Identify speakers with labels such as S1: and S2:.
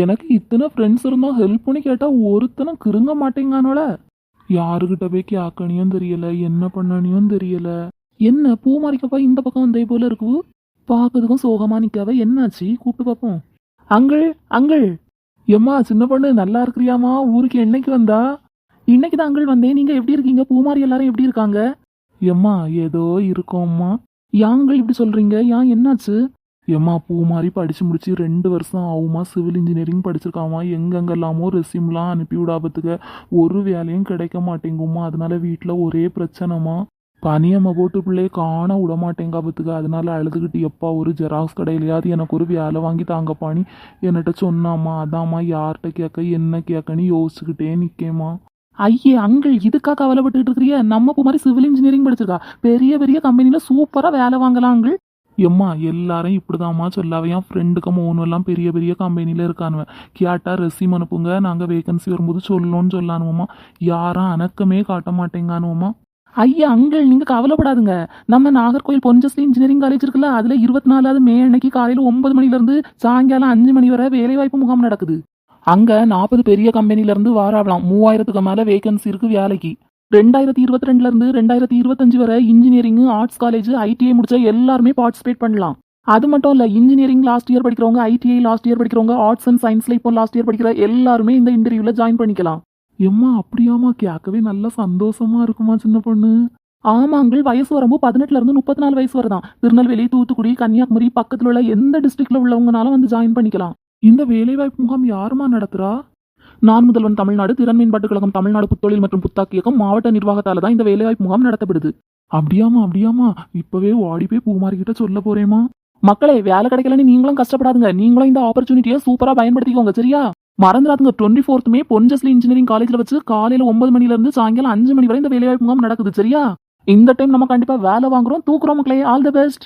S1: எனக்கு இத்தனை ஃப்ரெண்ட்ஸ் இருந்தோம் ஹெல்ப் பண்ணி கேட்டா ஒருத்தனும் கிருங்க மாட்டேங்கானோல யாருகிட்ட போய் கேட்கணியும் தெரியல என்ன பண்ணணியும் தெரியல. என்ன பூமாரிக்கப்பா இந்த பக்கம் வந்தே போல இருக்கு. பார்க்கறதுக்கும் சோகமா நிக்காவ என்னாச்சு? கூப்பிட்டு பார்ப்போம். Uncle uncle. எம்மா சின்ன பொண்ணு நல்லா இருக்கிறியாமா ஊருக்கு என்னைக்கு வந்தா? இன்னைக்கு தான் அங்கிள் வந்தேன். நீங்க எப்படி இருக்கீங்க? பூமாரி எல்லாரும் எப்படி இருக்காங்க? எம்மா ஏதோ இருக்கோம்மா. யாங்கள் இப்படி சொல்றீங்க? ஏன் என்னாச்சு? எம்மா பூ மாதிரி படித்து முடிச்சு ரெண்டு வருஷம் ஆகுமா? சிவில் இன்ஜினியரிங் படிச்சிருக்காமா? எங்கெங்கெல்லாமோ ரெசியூம்லாம் அனுப்பி விடாபத்துக்க ஒரு வேலையும் கிடைக்க மாட்டேங்குமா அதனால வீட்டில் ஒரே பிரச்சனைமா பனியம்மா போட்டு பிள்ளையை காண விட மாட்டேங்கா பத்துக்க அதனால அழுதுகிட்டு எப்பா ஒரு ஜெராக்ஸ் கடையிலையாவது எனக்கு ஒரு வேலை வாங்கி தாங்கப்பான்னு என்னட்ட சொன்னாம்மா அதாம்மா யார்கிட்ட கேட்க என்ன கேட்கன்னு யோசிச்சுக்கிட்டே நிற்கேம்மா ஐயே அங்கிள் இதுக்கா கவலைப்பட்டுக்கிட்டு இருக்கிறிய நம்ம இப்போ மாதிரி சிவில் இன்ஜினியரிங் படிச்சிருக்கா? பெரிய பெரிய கம்பெனியில் சூப்பராக வேலை வாங்கலாம் அங்கிள். எம்மா எல்லாரும் இப்படிதாம்மா சொல்லாவே. என் ஃப்ரெண்டுக்கு மூணு எல்லாம் பெரிய பெரிய கம்பெனியில் இருக்கானுவேன் கேட்டா ரெசிம் அனுப்புங்க நாங்கள் வேகன்சி வரும்போது சொல்லணும்னு சொல்லானுவோம்மா. யாரும் அணக்கமே காட்ட மாட்டேங்கானுவோம்மா. ஐயா அங்கிள் நீங்கள் கவலைப்படாதுங்க. நம்ம நாகர்கோயில் பொன்ஜஸ்லி இன்ஜினியரிங் காலேஜ் இருக்குல்ல அதில் இருபத்தி நாலாவது மே அன்னைக்கு காலையில் ஒன்பது மணிலேருந்து சாயங்காலம் அஞ்சு மணி வரை வேலைவாய்ப்பு முகாம் நடக்குது. அங்கே நாற்பது பெரிய கம்பெனிலேருந்து வாராவலாம். மூவாயிரத்துக்கு மேலே வேகன்சி இருக்குது வேலைக்கு. ரெண்டாயிரத்தி இருபத்தி ரெண்டுல இருந்து ரெண்டாயிரத்தி இருபத்தஞ்சு வரை இன்ஜினியரிங் ஆர்ட்ஸ் காலேஜ் ஐடிஐ முடிச்ச எல்லாருமே பார்ட்டிசிபேட் பண்ணலாம். அது மட்டும் இல்ல இன்ஜினியரிங் லாஸ்ட் இயர் படிக்கிறவங்க ஐடிஐ லாஸ்ட் இயர் படிக்கிறவங்க ஆர்ட்ஸ் அண்ட் சயின்ஸ்ல இப்போ லாஸ்ட் இயர் படிக்கிற எல்லாருமே இந்த இன்டர்வியூல ஜாயின் பண்ணிக்கலாம். எம்மா அப்படியாமா கேட்கவே நல்ல சந்தோஷமா இருக்குமா சின்ன பொண்ணு? ஆமாங்கள் வயசு வரம்பு பதினெட்டுல இருந்து முப்பத்தி நாலு வயசு வரதான். திருநெல்வேலி தூத்துக்குடி கன்னியாகுமரி பக்கத்துல உள்ள எந்த டிஸ்ட்ரிக்ட்ல உள்ளவங்கனாலும் வந்து ஜாயின் பண்ணிக்கலாம். இந்த வேலைவாய்ப்பு முகாம் யாருமா நடத்துறா? நான் முதல்வன் தமிழ்நாடு திறன் மேம்பாட்டுக் கழகம் தமிழ்நாடு புத்தொழில் மற்றும் புத்தாக்கு இயக்கம் மாவட்ட நிர்வாகத்தால தான் இந்த வேலைவாய்ப்பு முகாம் நடத்தப்படுது. அப்படியாமா அப்படியாமா இப்பவே ஓடி போய் பூமாரி சொல்ல போறேமா மக்களே வேலை கிடைக்கலன்னு நீங்களும் கஷ்டப்படாதுங்க. நீங்களும் இந்த ஆப்பர்ச்சுனிட்டியை சூப்பரா பயன்படுத்திக்கோங்க சரியா? மறந்துடாதுங்க. Twenty fourth May Ponjesly engineering காலேஜ்ல வச்சு காலையில ஒன்பது மணில இருந்து சாயங்காலம் அஞ்சு மணி வரை இந்த வேலைவாய்ப்பு முகாம் நடக்குது சரியா? இந்த டைம் நம்ம கண்டிப்பா வேலை வாங்குறோம் தூக்குறோம் மக்களே. All the best